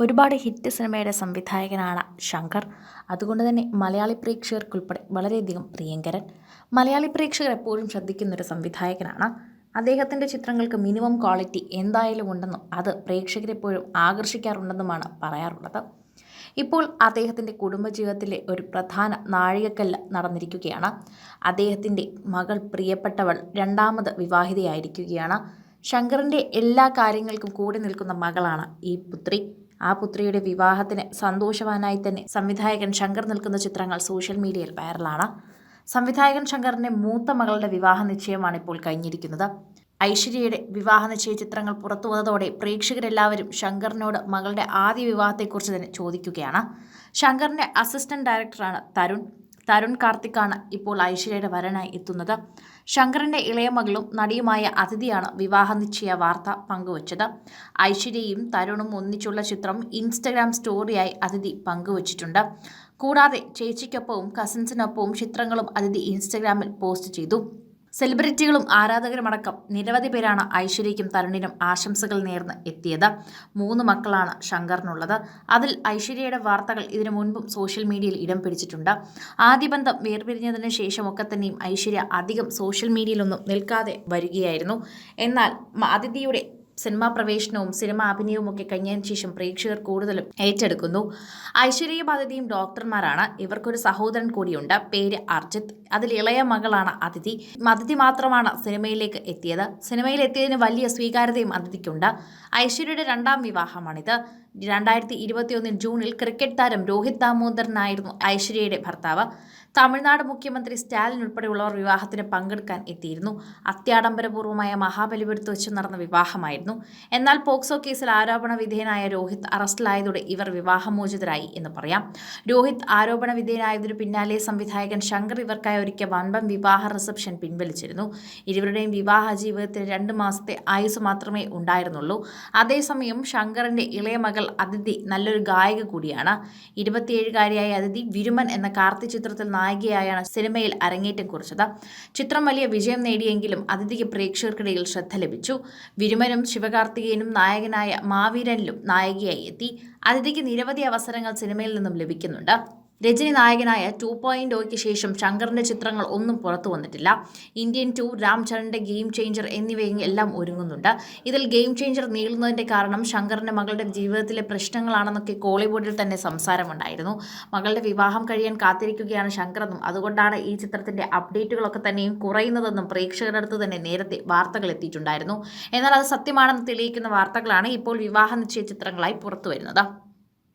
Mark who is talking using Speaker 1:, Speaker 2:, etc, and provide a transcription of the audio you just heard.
Speaker 1: ഒരുപാട് ഹിറ്റ് സിനിമയുടെ സംവിധായകനാണ് ശങ്കർ. അതുകൊണ്ട് തന്നെ മലയാളി പ്രേക്ഷകർക്കുൾപ്പെടെ വളരെയധികം പ്രിയങ്കരൻ. മലയാളി പ്രേക്ഷകർ എപ്പോഴും ശ്രദ്ധിക്കുന്നൊരു സംവിധായകനാണ്. അദ്ദേഹത്തിന്റെ ചിത്രങ്ങൾക്ക് മിനിമം ക്വാളിറ്റി എന്തായാലും ഉണ്ടെന്നും അത് പ്രേക്ഷകരെപ്പോഴും ആകർഷിക്കാറുണ്ടെന്നുമാണ് പറയാറുള്ളത്. ഇപ്പോൾ അദ്ദേഹത്തിന്റെ കുടുംബജീവിതത്തിലെ ഒരു പ്രധാന നാഴികക്കല്ല് നടന്നിരിക്കുകയാണ്. അദ്ദേഹത്തിന്റെ മകൾ പ്രിയപ്പെട്ടവൾ രണ്ടാമത് വിവാഹിതയായിരിക്കുകയാണ്. ശങ്കറിന്റെ എല്ലാ കാര്യങ്ങൾക്കും കൂടി നിൽക്കുന്ന മകളാണ് ഈ പുത്രി. ആ പുത്രിയുടെ വിവാഹത്തിന് സന്തോഷവാനായി തന്നെ സംവിധായകൻ ശങ്കർ നിൽക്കുന്ന ചിത്രങ്ങൾ സോഷ്യൽ മീഡിയയിൽ വൈറലാണ്. സംവിധായകൻ ശങ്കറിന്റെ മൂത്ത മകളുടെ വിവാഹ നിശ്ചയമാണ് ഇപ്പോൾ കഴിഞ്ഞിരിക്കുന്നത്. ഐശ്വര്യയുടെ വിവാഹ നിശ്ചയ ചിത്രങ്ങൾ പുറത്തു വന്നതോടെ പ്രേക്ഷകരെല്ലാവരും ശങ്കറിനോട് മകളുടെ ആദ്യ വിവാഹത്തെക്കുറിച്ച് തന്നെ ചോദിക്കുകയാണ്. ശങ്കറിന്റെ അസിസ്റ്റന്റ് ഡയറക്ടറാണ് തരുൺ. തരുൺ കാർത്തിക്കാണ് ഇപ്പോൾ ഐശ്വര്യയുടെ വരനായി എത്തുന്നത്. ശങ്കറിന്റെ ഇളയ മകളും നടിയുമായ അതിഥിയാണ് വിവാഹ നിശ്ചയ വാർത്ത പങ്കുവച്ചത്. ഐശ്വര്യയും തരുണും ഒന്നിച്ചുള്ള ചിത്രം ഇൻസ്റ്റഗ്രാം സ്റ്റോറിയായി അതിഥി പങ്കുവച്ചിട്ടുണ്ട്. കൂടാതെ ചേച്ചിക്കൊപ്പവും കസിൻസിനൊപ്പവും ചിത്രങ്ങളും അതിഥി ഇൻസ്റ്റഗ്രാമിൽ പോസ്റ്റ് ചെയ്തു. സെലിബ്രിറ്റികളും ആരാധകരുമടക്കം നിരവധി പേരാണ് ഐശ്വര്യയ്ക്കും തരുണിനും ആശംസകൾ നേർന്ന് എത്തിയത്. മൂന്ന് മക്കളാണ് ശങ്കറിനുള്ളത്. അതിൽ ഐശ്വര്യയുടെ വാർത്തകൾ ഇതിനു മുൻപും സോഷ്യൽ മീഡിയയിൽ ഇടം പിടിച്ചിട്ടുണ്ട്. ആദ്യ ബന്ധം വേർപിരിഞ്ഞതിന് ശേഷമൊക്കെ തന്നെയും ഐശ്വര്യ അധികം സോഷ്യൽ മീഡിയയിലൊന്നും നിൽക്കാതെ വരികയായിരുന്നു. എന്നാൽ അതിഥിയുടെ സിനിമാ പ്രവേശനവും സിനിമ അഭിനയവും ഒക്കെ കഴിഞ്ഞതിന് ശേഷം പ്രേക്ഷകർ കൂടുതലും ഏറ്റെടുക്കുന്നു. ഐശ്വര്യ പദ്ധതിയും ഡോക്ടർമാരാണ്. ഇവർക്കൊരു സഹോദരൻ കൂടിയുണ്ട്. പേര് അർജിത് അതിൽ ഇളയ മകളാണ് അതിഥി. അതിഥി മാത്രമാണ് സിനിമയിലേക്ക് എത്തിയത്. സിനിമയിൽ എത്തിയതിന് വലിയ സ്വീകാര്യതയും അതിഥിക്കുണ്ട്. ഐശ്വര്യയുടെ രണ്ടാം വിവാഹമാണിത്. രണ്ടായിരത്തി ഇരുപത്തിയൊന്നിൽ ജൂണിൽ ക്രിക്കറ്റ് താരം രോഹിത് ദാമോദരനായിരുന്നു ഐശ്വര്യയുടെ ഭർത്താവ്. തമിഴ്നാട് മുഖ്യമന്ത്രി സ്റ്റാലിൻ ഉൾപ്പെടെയുള്ളവർ വിവാഹത്തിന് പങ്കെടുക്കാൻ എത്തിയിരുന്നു. അത്യാഡംബരപൂർവമായ മഹാബലിപുരത്ത് വെച്ച് നടന്ന വിവാഹമായിരുന്നു. എന്നാൽ പോക്സോ കേസിൽ ആരോപണ വിധേയനായ രോഹിത് അറസ്റ്റിലായതോടെ ഇവർ വിവാഹമോചിതരായി എന്ന് പറയാം. രോഹിത് ആരോപണ വിധേയനായതിനു പിന്നാലെ സംവിധായകൻ ശങ്കർ ഇവർക്കായി ഒരുക്കിയ വൻപം വിവാഹ റിസപ്ഷൻ പിൻവലിച്ചിരുന്നു. ഇരുവരുടെയും വിവാഹ ജീവിതത്തിൽ രണ്ട് മാസത്തെ ആയുസ് മാത്രമേ ഉണ്ടായിരുന്നുള്ളൂ. അതേസമയം ശങ്കറിന്റെ ഇളയ മകൾ അതിഥി നല്ലൊരു ഗായിക കൂടിയാണ്. ഇരുപത്തിയേഴുകാരിയായ അതിഥി വിരുമൻ എന്ന കാർത്തി ചിത്രത്തിൽ നായികയായാണ് സിനിമയിൽ അരങ്ങേറ്റം കുറിച്ചത്. ചിത്രം വലിയ വിജയം നേടിയെങ്കിലും അതിഥിക്ക് പ്രേക്ഷകർക്കിടയിൽ ശ്രദ്ധ ലഭിച്ചു. വിരുമനും ശിവകാർത്തികേയനും നായകനായ മാവീരനിലും നായികയായി എത്തി. അതിഥിക്ക് നിരവധി അവസരങ്ങൾ സിനിമയിൽ നിന്നും ലഭിക്കുന്നുണ്ട്. രജനി നായകനായ ടു പോയിന്റ് ഒയ്ക്ക് ശേഷം ശങ്കറിന്റെ ചിത്രങ്ങൾ ഒന്നും പുറത്തു വന്നിട്ടില്ല. ഇന്ത്യൻ ടു രാംചരണിന്റെ ഗെയിം ചേഞ്ചർ എന്നിവയും എല്ലാം ഒരുങ്ങുന്നുണ്ട്. ഇതിൽ ഗെയിം ചേഞ്ചർ നീളുന്നതിന്റെ കാരണം ശങ്കറിന്റെ മകളുടെ ജീവിതത്തിലെ പ്രശ്നങ്ങളാണെന്നൊക്കെ കോളിവുഡിൽ തന്നെ സംസാരമുണ്ടായിരുന്നു. മകളുടെ വിവാഹം കഴിയാൻ കാത്തിരിക്കുകയാണ് ശങ്കറെന്നും അതുകൊണ്ടാണ് ഈ ചിത്രത്തിന്റെ അപ്ഡേറ്റുകളൊക്കെ തന്നെയും കുറയുന്നതെന്നും പ്രേക്ഷകരുടെ അടുത്ത് തന്നെ നേരത്തെ വാർത്തകൾ എത്തിയിട്ടുണ്ടായിരുന്നു. എന്നാൽ അത് സത്യമാണെന്ന് തെളിയിക്കുന്ന വാർത്തകളാണ് ഇപ്പോൾ വിവാഹ നിശ്ചയ ചിത്രങ്ങളായി പുറത്തു വരുന്നത്.